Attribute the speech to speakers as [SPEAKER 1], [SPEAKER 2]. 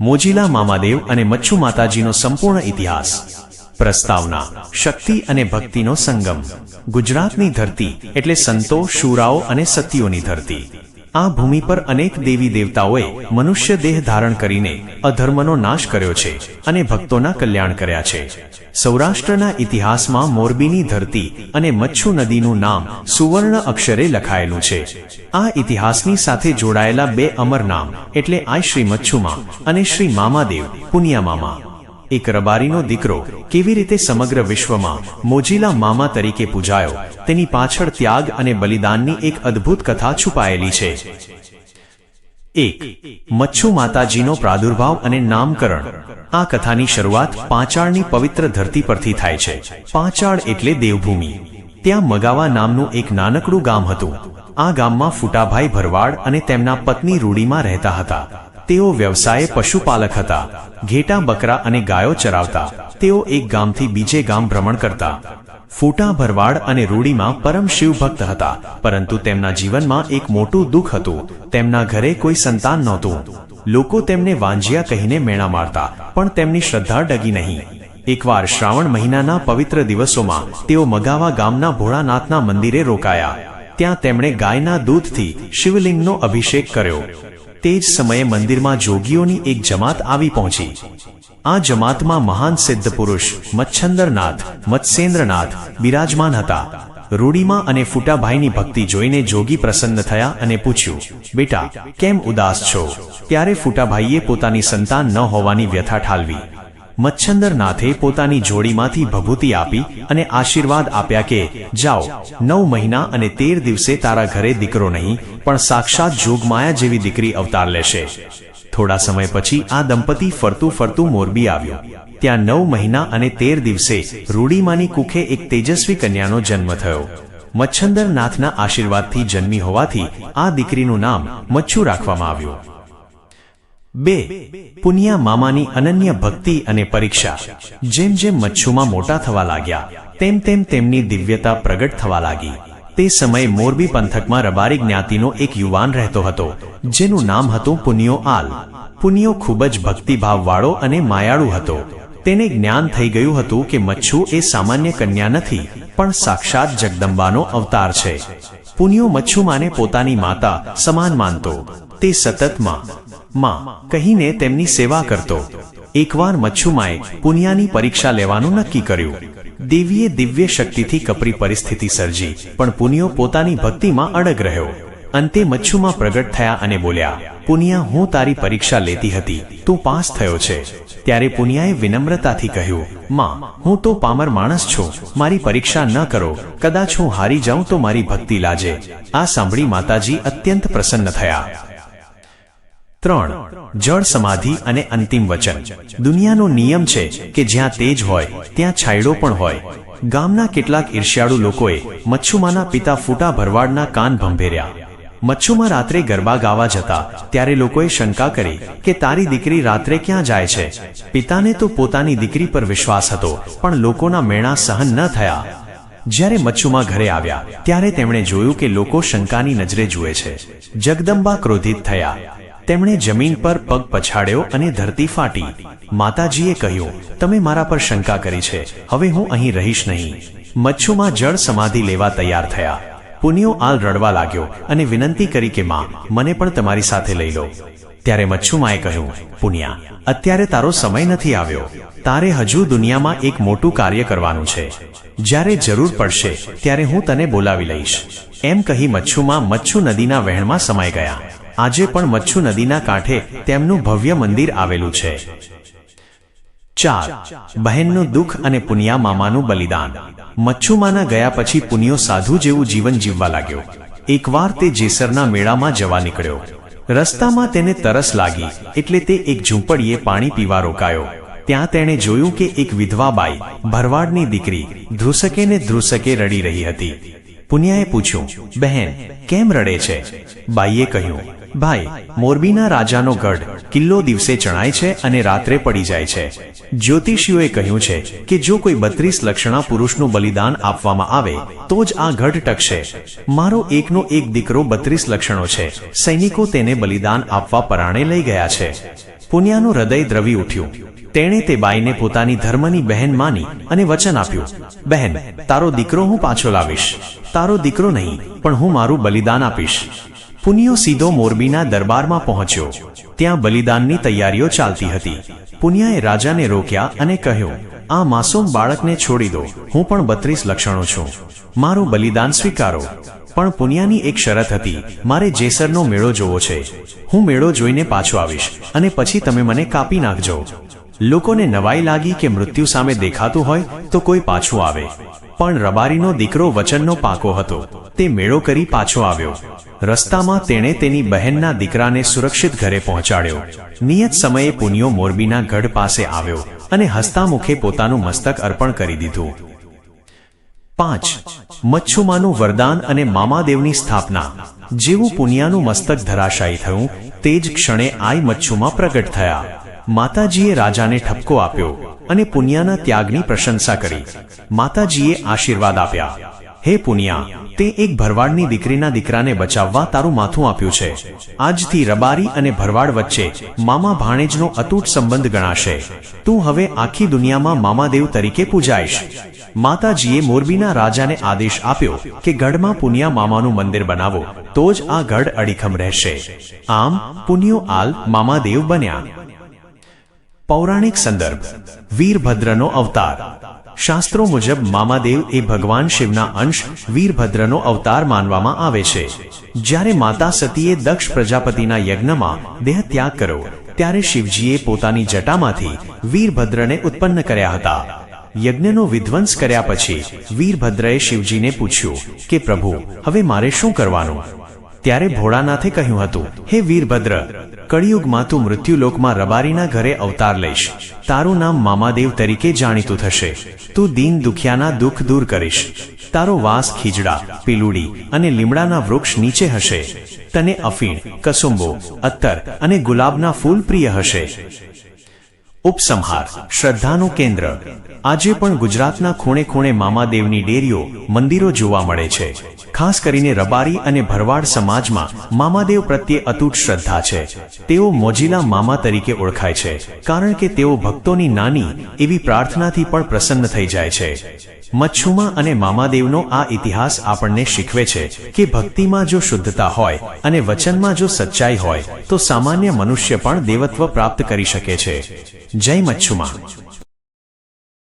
[SPEAKER 1] મોજીલા મામાદેવ અને મચ્છુ માતાજીનો સંપૂર્ણ ઇતિહાસ, પ્રસ્તાવના, શક્તિ અને ભક્તિનો સંગમ, ગુજરાતની ધરતી એટલે સંતો, શૂરાઓ અને સતીઓની ધરતી. આ ભૂમિ પર અનેક દેવી દેવતાઓએ મનુષ્ય દેહ ધારણ કરીને અધર્મનો નાશ કર્યો છે અને ભક્તોના કલ્યાણ કર્યા છે. સૌરાષ્ટ્રના ઇતિહાસમાં મોરબીની ધરતી અને મચ્છુ નદીનું નામ સુવર્ણ અક્ષરે લખાયેલું છે. આ ઇતિહાસની સાથે જોડાયેલા બે અમર નામ, એટલે આ શ્રી મચ્છુમાં અને શ્રી મામાદેવ પુનિયા મામા. એક રબારીનો દીકરો કેવી રીતે સમગ્ર વિશ્વમાં મોજીલા મામા તરીકે પૂજાયો, તેની પાછળ ત્યાગ અને બલિદાનની એક અદ્ભુત કથા છુપાયેલી છે. એક, મચ્છુ માતાજીનો પ્રાદુર્ભાવ અને નામકરણ. આ કથાની શરૂઆત પાંચાળની પવિત્ર ધરતી પરથી થાય છે. પાંચાળ એટલે દેવભૂમિ. ત્યાં મગાવા નામનું એક નાનકડું ગામ હતું. આ ગામમાં ફૂટાભાઈ ભરવાડ અને તેમના પત્ની રૂડીમાં રહેતા હતા. તેઓ વ્યવસાયે પશુપાલક હતા, ઘેટા બકરા અને ગાયો ચરાવતા. તેઓ એક ગામથી બીજે ગામ ભ્રમણ કરતા. ફૂટા ભરવાડ અને રૂડીમાં પરમ શિવભક્ત હતા, પરંતુ તેમના જીવનમાં એક મોટું દુઃખ હતું. તેમના ઘરે કોઈ સંતાન નહોતું. લોકો તેમને વાંજિયા કહીને મેણા મારતા, પણ તેમની શ્રદ્ધા ડગી નહીં. એકવાર શ્રાવણ મહિનાના પવિત્ર દિવસોમાં તેઓ મગાવા ગામના ભોળાનાથના મંદિરે રોકાયા. ત્યાં તેમણે ગાયના દૂધથી શિવલિંગનો અભિષેક કર્યો. તે જ સમયે મંદિરમાં જોગીઓની એક જમાત આવી પહોંચી. આ જમાતમાં મહાન સિદ્ધ પુરુષ મચ્છંદરનાથ, મત્સ્યેન્દ્રનાથ બિરાજમાન હતા. રૂડીમાં અને ફૂટાભાઈની ભક્તિ જોઈને જોગી પ્રસન્ન થયા અને પૂછ્યું, બેટા, કેમ ઉદાસ છો? ત્યારે ફૂટાભાઈએ પોતાની સંતાન ન હોવાની વ્યથા ઠાલવી. મચ્છંદરનાથે પોતાની જોડીમાંથી ભભૂતિ આપી અને આશીર્વાદ આપ્યા કે, જાઓ, નવ મહિના અને તેર દિવસે તારા ઘરે દીકરો નહીં, પણ સાક્ષાત જોગમાયા જેવી દીકરી અવતાર લેશે. થોડા સમય પછી આ દંપતી ફરતું ફરતું મોરબી આવ્યો. ત્યાં નવ મહિના અને તેર દિવસે રૂડીમાની કુખે એક તેજસ્વી કન્યાનો જન્મ થયો. મચ્છંદરનાથના આશીર્વાદથી જન્મી હોવાથી આ દીકરીનું નામ મચ્છુ રાખવામાં આવ્યું. બે, પુનિયા મામાની અનન્ય ભક્તિ અને પરીક્ષા. જેમ જેમ મચ્છુમાં મોટા થવા લાગ્યા, તેમ તેમ તેમની દિવ્યતા પ્રગટ થવા લાગી. તે સમયે મોરબી પંથકમાં રબારી જ્ઞાતિનો એક યુવાન રહેતો હતો, જેનું નામ હતું પુનિયો આલ. પુનિયો ખૂબ જ ભક્તિભાવવાળો અને માયાળુ હતો. તેને જ્ઞાન થઈ ગયું હતું કે મચ્છુ એ સામાન્ય કન્યા નથી, પણ સાક્ષાત જગદંબાનો અવતાર છે. પુનિયો મચ્છુમાને પોતાની માતા સમાન માનતો. તે સતત માં, કહીને તેમની સેવા કરતો. એકવાર મચ્છુમાએ પુનિયાની પરીક્ષા લેવાનું નક્કી કર્યું. દેવીએ દિવ્ય શક્તિથી કપરી પરિસ્થિતિ સર્જી, પણ પુનિયો પોતાની ભક્તિમાં અડગ રહ્યો. અંતે મચ્છુમાં પ્રગટ થયા અને બોલ્યા, પુનિયા, હું તારી પરીક્ષા લેતી હતી. તું પાસ થયો છે. ત્યારે પુનિયાએ વિનમ્રતાથી કહ્યું, માં, હું તો પામર માણસ છું. મારી પરીક્ષા ન કરો. કદાચ હું હારી જાઉં તો મારી ભક્તિ લાજે. આ સાંભળી માતાજી અત્યંત પ્રસન્ન થયા. ત્રણ, જળ સમાધિ અને અંતિમ વચન. દુનિયાનો નિયમ છે કે જ્યાં તેજ હોય, ત્યાં છાંયડો પણ હોય. ગામના કેટલાક ઈર્ષ્યાળુ લોકોએ મચ્છુમાના પિતા ફૂટા ભરવાડના કાન ભંભેર્યા. મચ્છુમાં રાત્રે ગરબા ગાવા જતા, ત્યારે લોકોએ શંકા કરી કે તારી દીકરી રાત્રે ક્યાં જાય છે? પિતાને તો પોતાની દીકરી પર વિશ્વાસ હતો, પણ લોકોના મેણા સહન ન થયા. જ્યારે મચ્છુમાં ઘરે આવ્યા, ત્યારે તેમણે જોયું કે લોકો શંકાની નજરે જુએ છે. જગદંબા ક્રોધિત થયા. તેમણે જમીન પર પગ પછાડ્યો અને ધરતી ફાટી. માતાજીએ કહ્યું, તમે મારા પર શંકા કરી છે. હવે હું અહીં રહીશ નહીં. મચ્છુમાં જળ સમાધિ લેવા તૈયાર થયા. પુનિયો આલ રડવા લાગ્યો અને વિનંતી કરી કે, માં, મને પણ તમારી સાથે લઈ લો. ત્યારે મચ્છુમાએ કહ્યું, પુનિયા, અત્યારે તારો સમય નથી આવ્યો. તારે હજુ દુનિયામાં એક મોટું કાર્ય કરવાનું છે. જ્યારે જરૂર પડશે, ત્યારે હું તને બોલાવી લઈશ. એમ કહી મચ્છુમાં મચ્છુ નદીના વહેણમાં સમાઈ ગયા. આજે પણ મચ્છુ નદીના કાંઠે તેમનું ભવ્ય મંદિર આવેલું છે. ચાર, બહેનનું દુઃખ અને પુનિયા મામાનું બલિદાન. મચ્છુમાના ગયા પછી પુનિયો સાધુ જેવું જીવન જીવવા લાગ્યો. એકવાર તે જેસરના મેળામાં જવા નીકળ્યો. રસ્તામાં તેને તરસ લાગી, એટલે તે એક ઝૂંપડીએ પાણી પીવા રોકાયો. ત્યાં તેણે જોયું કે એક વિધવા બાઈ, ભરવાડની દીકરી, ધ્રુસકે ને ધ્રુસકે રડી રહી હતી. પુનિયાએ પૂછ્યું, બહેન, કેમ રડે છે? બાઈએ કહ્યું ભાઈ, મોરબીના રાજાનો ગઢ કિલ્લો દિવસે ચણાય છે અને રાત્રે પડી જાય છે. જ્યોતિષીઓએ કહ્યું છે કે જો કોઈ બત્રીસ લક્ષણા પુરુષનું બલિદાન આપવામાં આવે, તો જ આ ગઢ ટકશે. મારો એકનો એક દીકરો બત્રીસ લક્ષણો છે. સૈનિકો તેને બલિદાન આપવા પરાણે લઈ ગયા છે. પુન્યાનું હૃદય દ્રવી ઉઠ્યું. તેણે તે બાઈને પોતાની ધર્મની બહેન માની અને વચન આપ્યું. બહેન, તારો દીકરો હું પાછો લાવીશ. તારો દીકરો નહીં, પણ હું મારું બલિદાન આપીશ. પુનિયો સીધો મોરબીના દરબારમાં પહોંચ્યો. ત્યાં બલિદાનની તૈયારીઓ ચાલતી હતી. પુનિયાએ રાજાને રોક્યા અને કહ્યું, આ માસૂમ બાળકને છોડી દો. હું પણ બત્રીસ લક્ષણો છું. મારું બલિદાન સ્વીકારો. પણ પુનિયાની એક શરત હતી, મારે જેસરનો મેળો જોવો છે. હું મેળો જોઈને પાછો આવીશ અને પછી તમે મને કાપી નાખજો. લોકોને નવાઈ લાગી કે મૃત્યુ સામે દેખાતું હોય તો કોઈ પાછું આવે. પણ રબારીનો દીકરો વચનનો પાકો હતો. તે મેળો કરી પાછો આવ્યો. રસ્તામાં તેણે તેની બહેનના દીકરાને સુરક્ષિત ઘરે પહોંચાડ્યો. નિયત સમયે પુનિયો મોરબીના ગઢ પાસે આવ્યો અને હસતા મુખે પોતાનું મસ્તક અર્પણ કરી દીધું. પાંચ. મચ્છુમાનું વરદાન અને મામાદેવની સ્થાપના. જેવું પુનિયાનું મસ્તક ધરાશાયી થયું, તે જ ક્ષણે આઈ મચ્છુમાં પ્રગટ થયા. માતાજીએ રાજાને ઠપકો આપ્યો અને પુનિયાના ત્યાગની પ્રશંસા કરી. માતાજીએ આશીર્વાદ આપ્યા. હે પુનિયા, તે એક ભરવાડની દીકરીના દીકરાને બચાવવા તારું માથું આપ્યું છે. આજથી રબારી અને ભરવાડ વચ્ચે મામા ભાણેજનો અતૂટ સંબંધ ગણાશે. તું હવે આખી દુનિયામાં મામાદેવ તરીકે પૂજાઈશ. માતાજીએ મોરબીના રાજાને આદેશ આપ્યો કે ગઢમાં પુનિયા મામાનું મંદિર બનાવો, તો જ આ ગઢ અડીખમ રહેશે. આમ પુનિયો આલ મામાદેવ બન્યા. પૌરાણિક સંદર્ભ, વીરભદ્રનો અવતાર. શાસ્ત્રો મુજબ મામાદેવ એ ભગવાન શિવના અંશ વીરભદ્રનો અવતાર માનવામાં આવે છે. જ્યારે માતા સતીએ દક્ષ પ્રજાપતિના યજ્ઞમાં દેહ ત્યાગ કર્યો, ત્યારે શિવજીએ પોતાની જટામાંથી વીરભદ્રને ઉત્પન્ન કર્યા હતા. યજ્ઞનો વિધ્વંસ કર્યા પછી વીરભદ્રએ શિવજીને પૂછ્યું કે પ્રભુ, હવે મારે શું કરવાનું? ત્યારે ભોળાનાથે કહ્યું હતું, હે વીરભદ્ર કળિયુગમાં તું મૃત્યુલોકમાં રબારીના ઘરે અવતાર લઈશ. તારું નામ મામાદેવ તરીકે જાણીતું થશે. તું દીન દુખિયાના દુઃખ દૂર કરીશ. તારો વાસ ખીજડા, પીલુડી અને લીમડાના વૃક્ષ નીચે હશે. તને અફીણ, કસુંબો, અત્તર અને ગુલાબના ફૂલ પ્રિય હશે. ઉપસંહાર, શ્રદ્ધાનું કેન્દ્ર. આજે પણ ગુજરાતના ખૂણે ખૂણે મામાદેવની ડેરીઓ, મંદિરો જોવા મળે છે. ખાસ કરીને રબારી અને ભરવાડ સમાજમાં મામાદેવ પ્રત્યે અતૂટ શ્રદ્ધા છે. તેઓ મોજીલા મામા તરીકે ઓળખાય છે, કારણ કે તેઓ ભક્તોની નાની એવી પ્રાર્થનાથી પણ પ્રસન્ન થઈ જાય છે. મચ્છુમા અને મામાદેવનો આ ઇતિહાસ આપણને શીખવે છે કે ભક્તિમાં જો શુદ્ધતા હોય અને વચનમાં જો સચ્ચાઈ હોય, તો સામાન્ય મનુષ્ય પણ દેવત્વ પ્રાપ્ત કરી શકે છે. જય મચ્છુમા.